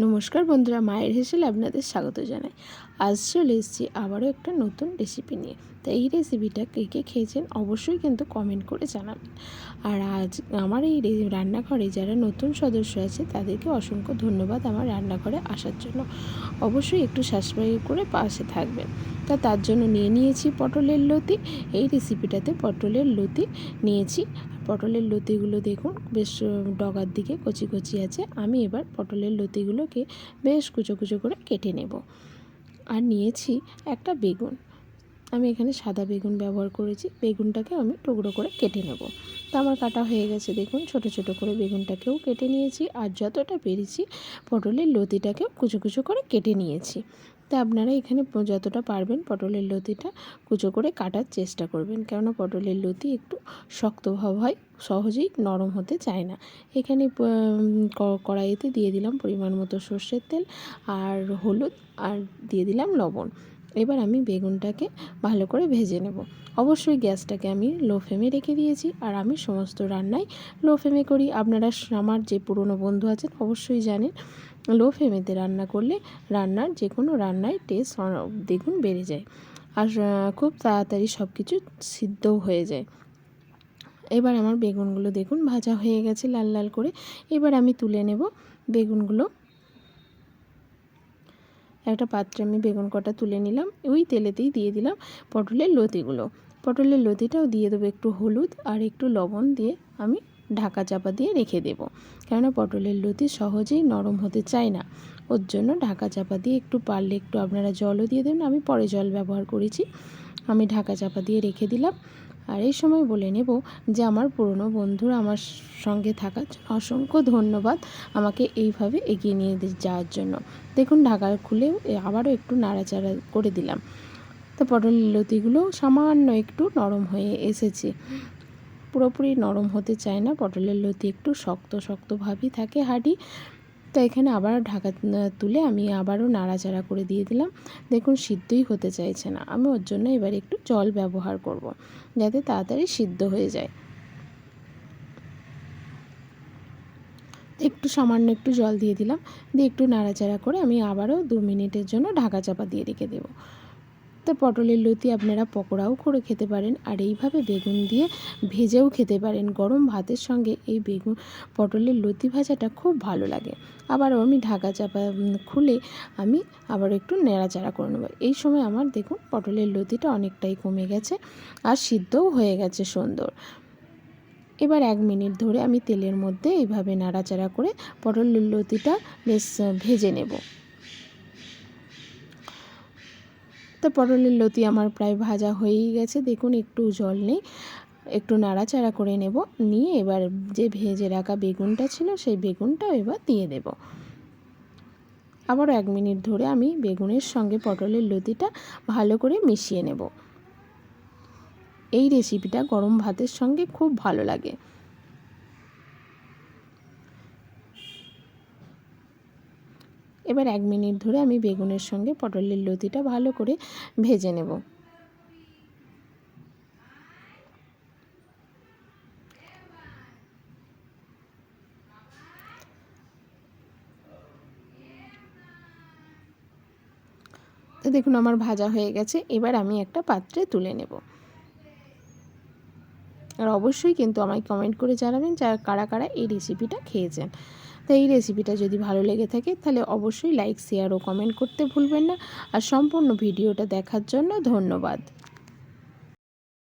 নমস্কার বন্ধুরা, মায়ের হেসেলে আপনাদের স্বাগত জানাই। আজ চলে এসেছি আবারও একটা নতুন রেসিপি নিয়ে। তো এই রেসিপিটা কে কে খেয়েছেন অবশ্যই কিন্তু কমেন্ট করে জানাবেন। আর আজ আমার এই রান্নাঘরে যারা নতুন সদস্য আছে তাদেরকে অসংখ্য ধন্যবাদ আমার রান্নাঘরে আসার জন্য। অবশ্যই একটু সাবস্ক্রাইব করে পাশে থাকবেন। তা তার জন্য নিয়ে নিয়েছি পটলের লতি। এই রেসিপিটাতে পটলের লতি নিয়েছি। পটলের লতিগুলো দেখুন বেশ ডগার দিকে কচি কচি আছে। আমি এবার পটলের লতিগুলোকে বেশ কুচো কুচো করে কেটে নেব। আর নিয়েছি একটা বেগুন। আমি এখানে সাদা বেগুন ব্যবহার করেছি। বেগুনটাকে আমি টুকরো করে কেটে নেব। তা আমার কাটা হয়ে গেছে। দেখুন, ছোট ছোট করে বেগুনটাকেও কেটে নিয়েছি। আর যতটা পেরেছি পটলের লতিটাকেও কুচো কুচো করে কেটে নিয়েছি। তা আপনারা এখানে যতটা পারবেন পটলের লতিটা কুচো করে কাটার চেষ্টা করবেন। কেননা পটলের লতি একটু শক্ত ভাব হয়, সহজেই নরম হতে চায় না। এখানে কড়াইতে দিয়ে দিলাম পরিমাণ মতো সর্ষের তেল আর হলুদ আর দিয়ে দিলাম লবণ। এবার আমি বেগুনটাকে ভালো করে ভেজে নেব। অবশ্যই গ্যাসটাকে আমি লো ফ্লেমে রেখে দিয়েছি আর আমি সমস্ত রান্নাই লো ফ্লেমে করি। আপনারা আমার যে পুরনো বন্ধু আছেন অবশ্যই জানেন, লো ফ্লেমেতে রান্না করলে রান্নার যে কোনো রান্নায় টেস্ট দ্বিগুণ বেড়ে যায় আর খুব তাড়াতাড়ি সব কিছু সিদ্ধও হয়ে যায়। এবার আমার বেগুনগুলো দেখুন ভাজা হয়ে গেছে লাল লাল করে। এবার আমি তুলে নেব বেগুনগুলো একটা পাত্রে আমি বেগুন কটা তুলে নিলাম, ওই তেলেতেই দিয়ে দিলাম পটলের লতিগুলো। পটলের লতিটাও দিয়ে দেবো একটু হলুদ আর একটু লবণ দিয়ে আমি ঢাকা চাপা দিয়ে রেখে দেব। কেননা পটলের লতি সহজেই নরম হতে চায় না। ওর জন্য ঢাকা চাপা দিয়ে একটু পারলে একটু আপনারা জলও দিয়ে দেবেন, আমি পরে জল ব্যবহার করেছি। আমি ঢাকা চাপা দিয়ে রেখে দিলাম। আর এই সময় বলে নেব যে, আমার পুরনো বন্ধুরা আমার সঙ্গে থাকার অসংখ্য ধন্যবাদ আমাকে এইভাবে এগিয়ে নিয়ে যাওয়ার জন্য। দেখুন, ঢাকা খুলেও এ, আবারও একটু নাড়াচাড়া করে দিলাম। তো পটলের লতিগুলো সামান্য একটু নরম হয়ে এসেছে। পুরোপুরি নরম হতে চায় না। পটলের লতি একটু শক্ত, শক্তভাবেই থাকে হাঁটি তো এখানে আবার ঢাকা তুলে আমি আবারও নাড়াচাড়া করে দিয়ে দিলাম। দেখুন, সিদ্ধই হতে চাইছে না। আমি ওর জন্য এবার একটু জল ব্যবহার করব, যাতে তাড়াতাড়ি সিদ্ধ হয়ে যায়। একটু সামান্য একটু জল দিয়ে দিলাম। দিয়ে একটু নাড়াচাড়া করে আমি আবারও দু মিনিটের জন্য ঢাকা চাপা দিয়ে রেখে দেবো। তো পটলের লতি আপনারা পকোড়াও করে খেতে পারেন। আর এইভাবে বেগুন দিয়ে ভেজেও খেতে পারেন। গরম ভাতের সঙ্গে এই বেগুন, পটলের লতি ভাজাটা খুব ভালো লাগে। আবারও আমি ঢাকা চাপা খুলে আমি আবার একটু নেড়াচাড়া করে নেব। এই সময় আমার দেখুন পটলের লতিটা অনেকটাই কমে গেছে আর সিদ্ধও হয়ে গেছে সুন্দর। এবার এক মিনিট ধরে আমি তেলের মধ্যে এইভাবে নাড়াচাড়া করে পটলের লতিটা বেশ ভেজে নেব। তো পটলের লতি আমার প্রায় ভাজা হয়েই গেছে। দেখুন, একটু জল নেই। একটু নাড়াচাড়া করে নেব। নিয়ে এবার যে ভেজে রাখা বেগুনটা ছিল, সেই বেগুনটাও এবার দিয়ে দেব। আবার এক মিনিট ধরে আমি বেগুনের সঙ্গে পটলের লতিটা ভালো করে মিশিয়ে নেব। এই রেসিপিটা গরম ভাতের সঙ্গে খুব ভালো লাগে। এবার এক মিনিট ধরে আমি বেগুনের সঙ্গে পটলের লতিটা ভালো করে ভেজে নেব। তো দেখুন আমার ভাজা হয়ে গেছে, এবার আমি একটা পাত্রে তুলে নেব। আর অবশ্যই কিন্তু আমায় কমেন্ট করে জানাবেন যারা, কারা কারা এই রেসিপিটা খেয়েছেন। তো এই রেসিপিটা যদি ভালো লেগে থাকে, তাহলে অবশ্যই লাইক শেয়ার ও কমেন্ট করতে ভুলবেন না। আর সম্পূর্ণ ভিডিওটা দেখার জন্য ধন্যবাদ।